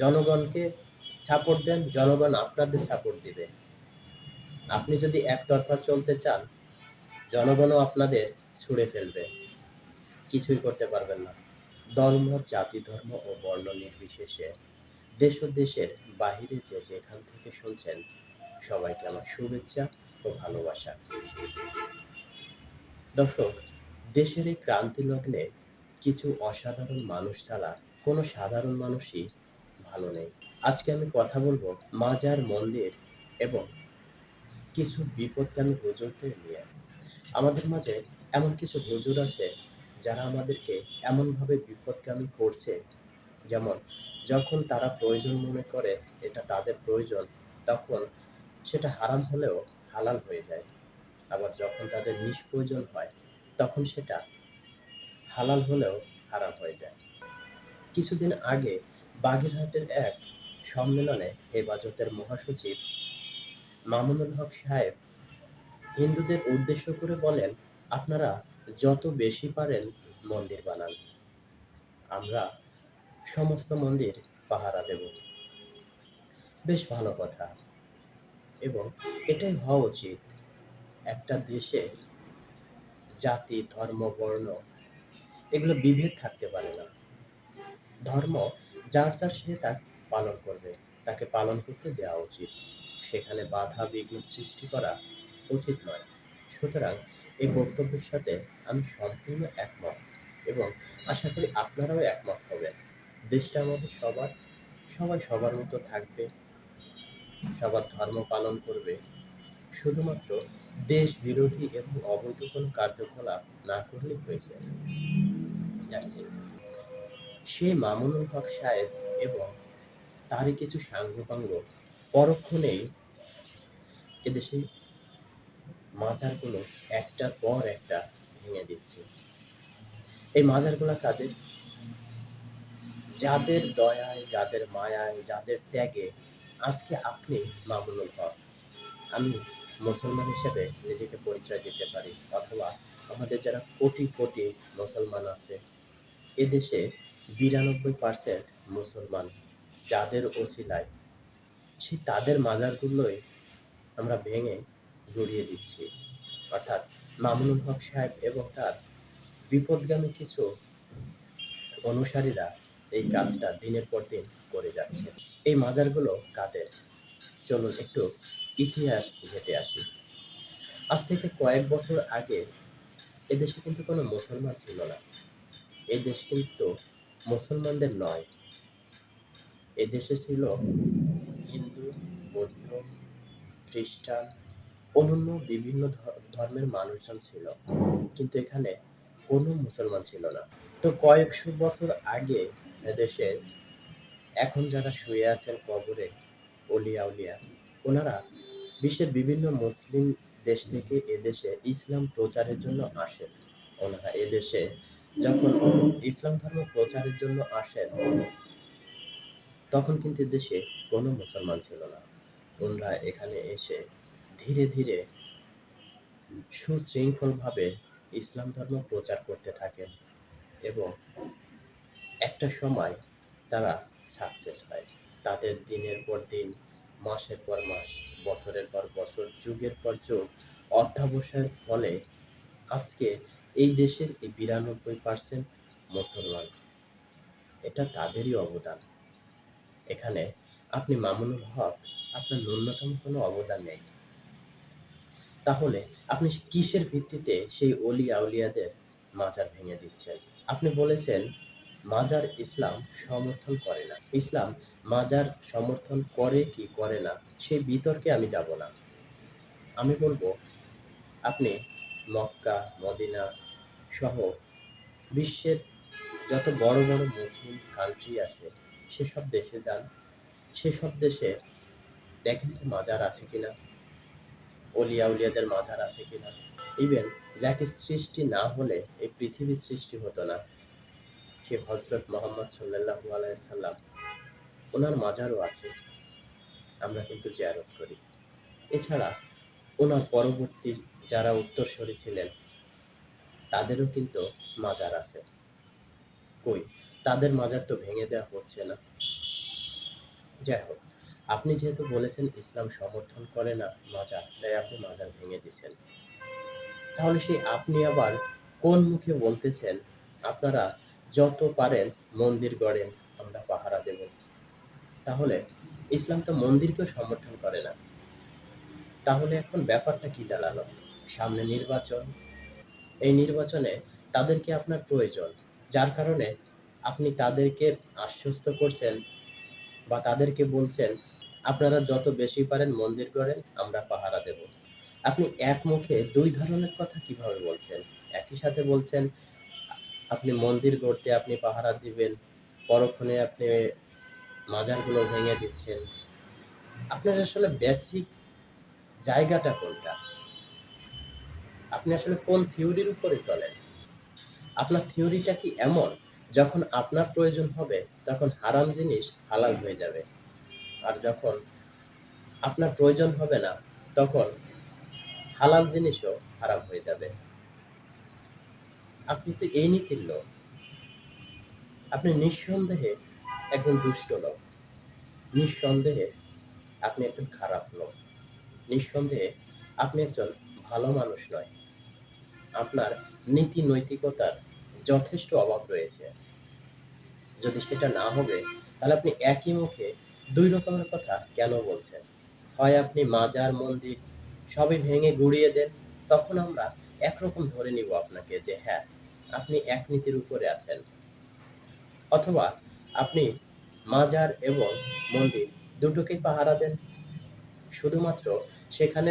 জনগণকে সাপোর্ট দেন, জনগণ আপনাদের সাপোর্ট দিবে। আপনি যদি একতরফা চলতে চান, জনগণও আপনাদের ছুঁড়ে ফেলবে। কিছুই করতে পারবেন না। ধর্ম, জাতি ধর্ম ও বর্ণ নির্বিশেষে দেশ ও দেশের বাহিরে যে যেখান থেকে শুনছেন, সবাইকে আমার শুভেচ্ছা ও ভালোবাসা। দর্শক, দেশের এই ক্রান্তি লগ্নে কিছু অসাধারণ মানুষ ছাড়া কোনো সাধারণ মানুষই ভালো নেই। আজকে আমি কথা বলব মাজার মন্দির এবং কিছু বিপদগামী হুজুরদের নিয়ে। আমাদের মাঝে এমন কিছু হুজুর আছে যারা আমাদেরকে এমনভাবে বিপদগামী করছে। যেমন, যখন তারা প্রয়োজন মনে করে এটা তাদের প্রয়োজন, তখন সেটা হারাম হলেও হালাল হয়ে যায়। আবার যখন তাদের নিষ্প্রয়োজন হয়, তখন সেটা হালাল হলেও হারাম হয়ে যায়। কিছুদিন আগে বাগেরহাটের এক সম্মেলনে হেফাজতের মহাসচিব মামুনুল হক সাহেব হিন্দুদের উদ্দেশ্য করে বলেন, আপনারা যত বেশি পারেন মন্দির বানান। আমরা সমস্ত মন্দির পাহারা দেব। বেশ ভালো কথা। এবং এটাই হওয়া উচিত। একটা দেশে জাতি, ধর্ম, বর্ণ, এগুলো বিভেদ থাকতে পারে না। ধর্ম যার যার সে তা পালন করবে, তাকে পালন করতে দেওয়া উচিত। সেখানে বাধা, বিঘ্ন সৃষ্টি করা উচিত নয়। সুতরাং এই বক্তব্যের সাথে আমি সম্পূর্ণ একমত এবং আশা করি আপনারাও একমত হবেন। দেশটা আমাদের সবার, সবাই সবার মতো থাকবে, সবার ধর্ম পালন করবে। শুধুমাত্র দেশ বিরোধী এবং অবৈধ কোনো কার্যকলাপ না করলেই হয়েছে. সে মামুনুল হক সাহেব এবং তারই কিছু সাঙ্গপাঙ্গ পরক্ষণেই এদেশে মাজারগুলো একটার পর একটা ভেঙে দিচ্ছে। এই মাজারগুলো কাদের? যাদের দয়ায়, যাদের মায়ায়, যাদের ত্যাগে আজকে আপনি মামুনুল হক। আমি মুসলমান হিসেবে নিজেকে পরিচয় দিতে পারি, অথবা আমাদের যারা কোটি কোটি মুসলমান আছে, এদেশে বিরানব্বই পার্সেন্ট মুসলমান যাদের ওসিলায়। সেই তাদের মাজারগুলোই আমরা ভেঙে গড়িয়ে দিচ্ছি। অর্থাৎ মামুনুল হক সাহেব এবং তার বিপদগামী কিছু অনুসারীরা এই কাজটা দিনের পর দিন করে যাচ্ছে এই মাজারগুলো কাদের? চলুন একটু ইতিহাস ঘেটে আসি। আজ থেকে কয়েক বছর আগে এদেশে কিন্তু কোনো মুসলমান ছিল না। এই দেশ কিন্তু মুসলমানদের নয়। এদেশে ছিল হিন্দু, বৌদ্ধ, খ্রিস্টান অন্যান্য বিভিন্ন ধর্মের মানুষজন ছিল। কিন্তু এখানে কোনো মুসলমান ছিল না। তো কয়েকশো বছর আগে এদেশে এখন যারা শুয়ে আছেন কবরে, অলিয়া উলিয়া, ওনারা বিশ্বের বিভিন্ন মুসলিম দেশ থেকে এদেশে ইসলাম প্রচারের জন্য আসেন। ওনারা এদেশে যখন ইসলাম ধর্ম প্রচারের জন্য আসেন, তখন কিন্তু দেশে কোনো মুসলমান ছিল না। ওনারা এখানে এসে ধীরে ধীরে সুশৃঙ্খলভাবে ইসলাম ধর্ম প্রচার করতে থাকেন এবং একটা সময় তারা সাকসেস হয়। তাদের দিনের পর দিন, মাসের পর মাস, বছরের পর বছর, যুগের পর যুগ, অধ্যাবসায়ের ফলে আজকে এই দেশের এই বিরানব্বই পার্সেন্ট মুসলমান। এটা তাদেরই অবদান। এখানে আপনি মামুনুল হক, আপনার ন্যূনতম কোনো অবদান নেই। তাহলে আপনি কিসের ভিত্তিতে সেই অলি আউলিয়াদের মাজার ভেঙে দিচ্ছেন? আপনি বলেছেন, মাজার ইসলাম সমর্থন করে না। ইসলাম মাজার সমর্থন করে কি করে না সেই বিতর্কে আমি যাব না। আমি বলব, আপনি মক্কা, মদিনা সহ বিশ্বের যত বড় বড় মুসলিম কান্ট্রি আছে, সেসব দেশে যান। সেসব দেশে দেখেন তো মাজার আছে কিনা, অলিয়া উলিয়াদের মাজার আছে কিনা। ইভেন যাকে সৃষ্টি না হলে এই পৃথিবীর সৃষ্টি হতো না। সে হজরত মোহাম্মদ সাল্লাহু আলাইসাল্লাম ওনার মাজারও আছে। আমরা কিন্তু জিয়ারত করি। এছাড়া ওনার পরবর্তী যারা উত্তরসূরি ছিলেন তাদেরও কিন্তু মাজার আছে। কই? তাদের মাজার তো ভেঙে দেওয়া হচ্ছে না। যাই হোক, আপনি যেহেতু বলেছেন ইসলাম সমর্থন করে না মাজার, তাই আপনি মাজার ভেঙে দিয়েছেন। তাহলে সেই আপনি আবার কোন মুখে বলতেছেন, আপনারা যত পারেন মন্দির গড়েন, আমরা পাহারা দেব। তাহলে ইসলাম তো মন্দিরকেও সমর্থন করে না। তাহলে এখন ব্যাপারটা কি দাঁড়াল? সামনে নির্বাচন এই নির্বাচনে তাদেরকে আপনার প্রয়োজন। যার কারণে আপনি তাদেরকে আশ্বস্ত করছেন বা তাদেরকে বলছেন, আপনারা যত বেশি পারেন মন্দির করেন আমরা পাহারা দেব। আপনি এক মুখে দুই ধরনের কথা কীভাবে বলছেন? একই সাথে বলছেন, আপনি মন্দির গড়তে আপনি পাহারা দিবেন, পরক্ষণে আপনি মাজারগুলো ভেঙে দিচ্ছেন। আপনার আসলে বেসিক জায়গাটা কোনটা? আপনি আসলে কোন থিওরির উপরে চলেন? আপনার থিওরিটা কি এমন? যখন আপনার প্রয়োজন হবে, তখন হারাম জিনিস হালাল হয়ে যাবে। আর যখন আপনার প্রয়োজন হবে না, তখন হালাল জিনিসও হারাম হয়ে যাবে। আপনি তো এই নীতির লোক। আপনি নিঃসন্দেহে একজন দুষ্ট লোক। নিঃসন্দেহে আপনি একজন খারাপ লোক। নিঃসন্দেহে আপনি একজন ভালো মানুষ নয়। আপনার নীতি নৈতিকতার যথেষ্ট অভাব রয়েছে। যদি সেটা না হবে, তাহলে আপনি একই মুখে দুই রকমের কথা কেন বলছেন? হয় আপনি মাজার, মন্দির সবই ভেঙে গুড়িয়ে দেন, তখন আমরা একরকম ধরে নিব আপনাকে যে হ্যাঁ আপনি এক নীতির উপরে আছেন। অথবা আপনি মাজার এবং মন্দির দুটোকেই পাহারা দেন। শুধুমাত্র সেখানে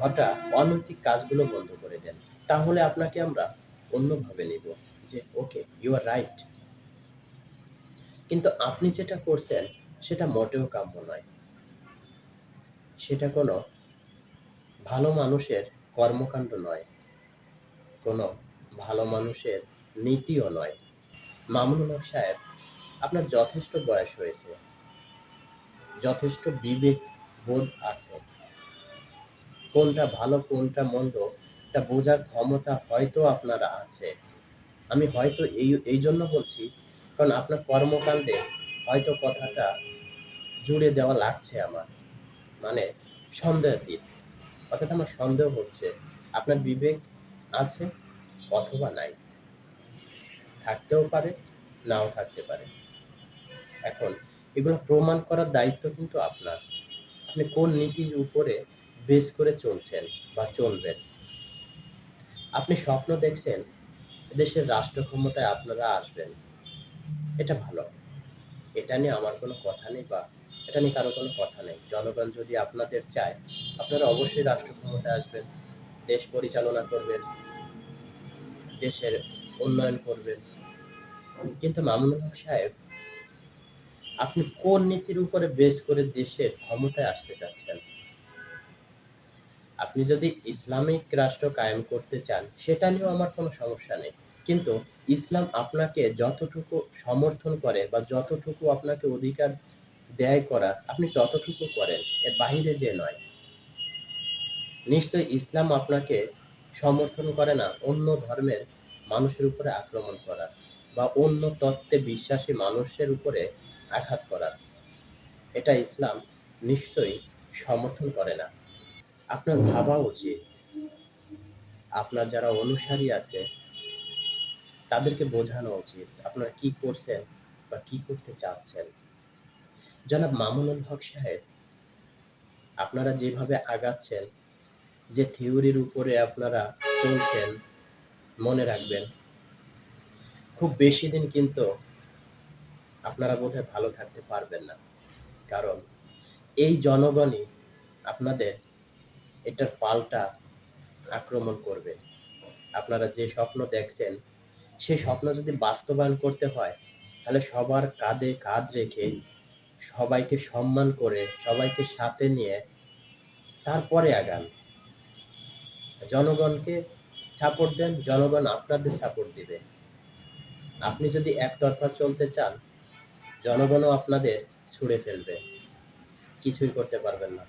ঘটা অনৈতিক কাজগুলো বন্ধ করে দেন, তাহলে আপনাকে আমরা অন্যভাবে নিব যে ওকে ইউ আর রাইট কিন্তু আপনি যেটা করছেন, সেটা মোটেও কাম্য নয়। সেটা কোনো ভালো মানুষের কর্মকাণ্ড নয়, কোনো ভালো মানুষের নীতিও নয়। মামুনুল হক সাহেব, আপনার যথেষ্ট বয়স হয়েছে, যথেষ্ট বিবেক বোধ আছে। কোনটা ভালো, কোনটা মন্দ, এটা বোঝার ক্ষমতা হয়তো আপনার আছে। আমি হয়তো এই এই জন্য বলছি, কারণ আপনার কর্মকাণ্ডে হয়তো কথাটা জুড়ে দেওয়া লাগছে আমার। মানে সন্দেহাতীত অর্থাৎ আমার সন্দেহ হচ্ছে, আপনার বিবেক আছে অথবা নাই। থাকতেও পারে, নাও থাকতে পারে। এখন এগুলো প্রমাণ করার দায়িত্ব কিন্তু আপনার। আপনি কোন নীতির উপরে বেস করে চলছেন বা চলবেন। আপনি স্বপ্ন দেখছেন দেশের রাষ্ট্র ক্ষমতায় আপনারা আসবেন। এটা ভালো। এটা নিয়ে আমার কোনো কথা নেই বা এটা নিয়ে কারও কোনো কথা নেই। জনগণ যদি আপনাদের চায়, আপনারা অবশ্যই রাষ্ট্র ক্ষমতায় আসবেন, দেশ পরিচালনা করবেন, দেশের উন্নয়ন করবেন। কিন্তু মামুনুল হক সাহেব, আপনি কোন নীতির উপরে বেস করে দেশের ক্ষমতায় আসতে চাচ্ছেন? আপনি যদি ইসলামিক রাষ্ট্র কায়েম করতে চান, সেটা নিয়েও আমার কোনো সমস্যা নেই। কিন্তু ইসলাম আপনাকে যতটুকু সমর্থন করে বা যতটুকু আপনাকে অধিকার দেয় করা আপনি ততটুকু করেন। এর বাইরে যে নয়। নিশ্চয় ইসলাম আপনাকে সমর্থন করে না অন্য ধর্মের মানুষের উপরে আক্রমণ করা বা অন্য তত্ত্বে বিশ্বাসী মানুষের উপরে আঘাত করা। এটা ইসলাম নিশ্চয়ই সমর্থন করে না। আপনার ভাবা উচিত আপনার যারা অনুসারী আছে, তাদেরকে বোঝানো উচিত আপনারা কি করছেন বা কি করতে চাচ্ছেন। জনাব মামুনুল হক সাহেব, আপনারা যেভাবে আগাচ্ছেন, যে থিওরির উপরে আপনারা চলছেন, মনে রাখবেন। খুব বেশি দিন কিন্তু আপনারা বোধহয় ভালো থাকতে পারবেন না। কারণ এই জনগণই আপনাদের এটার পাল্টা আক্রমণ করবে। আপনারা যে স্বপ্ন দেখছেন সেই স্বপ্ন যদি বাস্তবায়ন করতে হয়, তাহলে সবার কাঁধে কাঁধ রেখে সবাইকে সম্মান করে, সবাইকে সাথে নিয়ে তারপরে আগান। জনগণকে সাপোর্ট দেন, জনগণ আপনাদের সাপোর্ট দিবে। আপনি যদি একতরফা চলতে চান, জনগণও আপনাদের ছুঁড়ে ফেলবে। কিছুই করতে পারবেন না।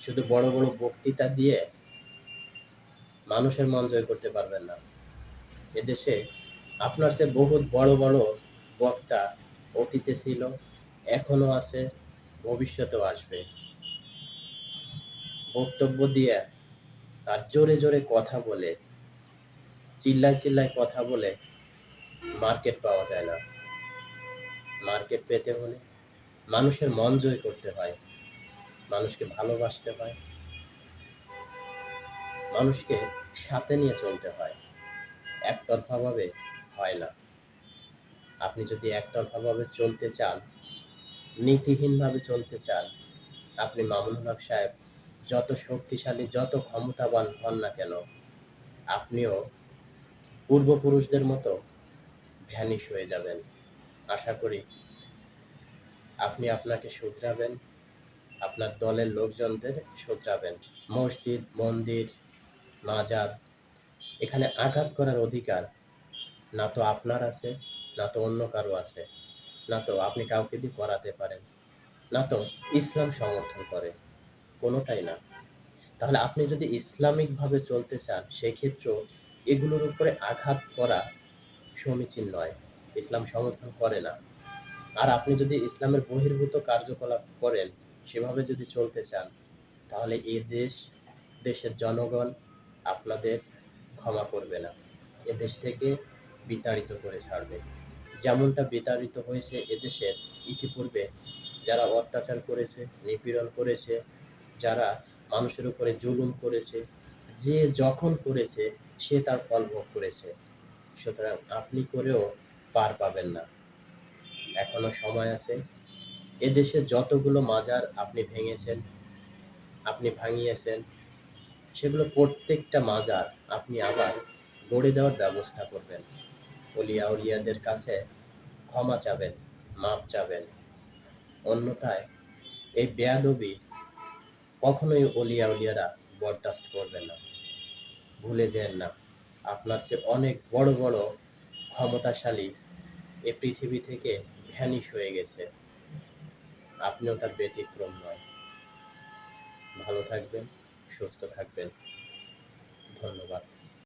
শুধু বড় বড় বক্তৃতা দিয়ে মানুষের মন জয় করতে পারবেন না। এদেশে আপনার সে বহুত বড় বড় বক্তা অতীতে ছিল, এখনও আছে, ভবিষ্যতেও আসবে। বক্তব্য দিয়ে আর জোরে জোরে কথা বলে, চিল্লায় চিল্লায় কথা বলে মার্কেট পাওয়া যায় না। মার্কেট পেতে হলে মানুষের মন জয় করতে হয়। মানুষকে ভালোবাসতে হয়। মানুষকে সাথে নিয়ে চলতে হয়। একতরফাভাবে হয় না। আপনি যদি একতরফাভাবে চলতে চান, নীতিহীনভাবে চলতে চান, আপনি মামুন হক সাহেব যত শক্তিশালী, যত ক্ষমতাবান হন না কেন, আপনিও পূর্বপুরুষদের মতো ভ্যানিশ হয়ে যাবেন। আশা করি আপনি আপনাকে শুধরাবেন। আপনার দলের লোকজনদের শোধরাবেন। মসজিদ, মন্দির মাজার এখানে আঘাত করার অধিকার। না তো আপনার আছে, না তো অন্য কারও আছে। না তো আপনি কাউকে দিয়ে করাতে পারেন। না তো ইসলাম সমর্থন করে। কোনোটাই না। তাহলে আপনি যদি ইসলামিকভাবে চলতে চান, সেক্ষেত্রেও এগুলোর উপরে আঘাত করা সমীচীন নয়। ইসলাম সমর্থন করে না। আর আপনি যদি ইসলামের বহির্ভূত কার্যকলাপ করেন সেভাবে যদি চলতে চান, তাহলে এই দেশ, দেশের জনগণ আপনাদের ক্ষমা করবে না। এ দেশ থেকে বিতাড়িত করে ছাড়বে। যেমনটা বিতাড়িত হয়েছে এদেশের ইতিপূর্বে যারা অত্যাচার করেছে, নিপীড়ন করেছে, যারা মানুষের উপরে জুলুম করেছে, যে যখন করেছে, সে তার ফল ভোগ করেছে। সুতরাং আপনি করেও পার পাবেন না। এখনও সময় আছে এদেশে যতগুলো মাজার আপনি ভেঙেছেন, আপনি ভাঙিয়েছেন, সেগুলো প্রত্যেকটা মাজার আপনি আবার গড়ে দেওয়ার ব্যবস্থা করবেন। অলিয়া উলিয়াদের কাছে ক্ষমা চাবেন, মাপ চাবেন। অন্যথায় এই বেয়াদবি কখনোই অলিয়া উলিয়ারা বরদাস্ত করবে না। ভুলে যেন না, আপনার চেয়ে অনেক বড় বড় ক্ষমতাশালী এ পৃথিবী থেকে ভ্যানিশ হয়ে গেছে। আপনিও তার ব্যতিক্রম নয়। ভালো থাকবেন সুস্থ থাকবেন। ধন্যবাদ।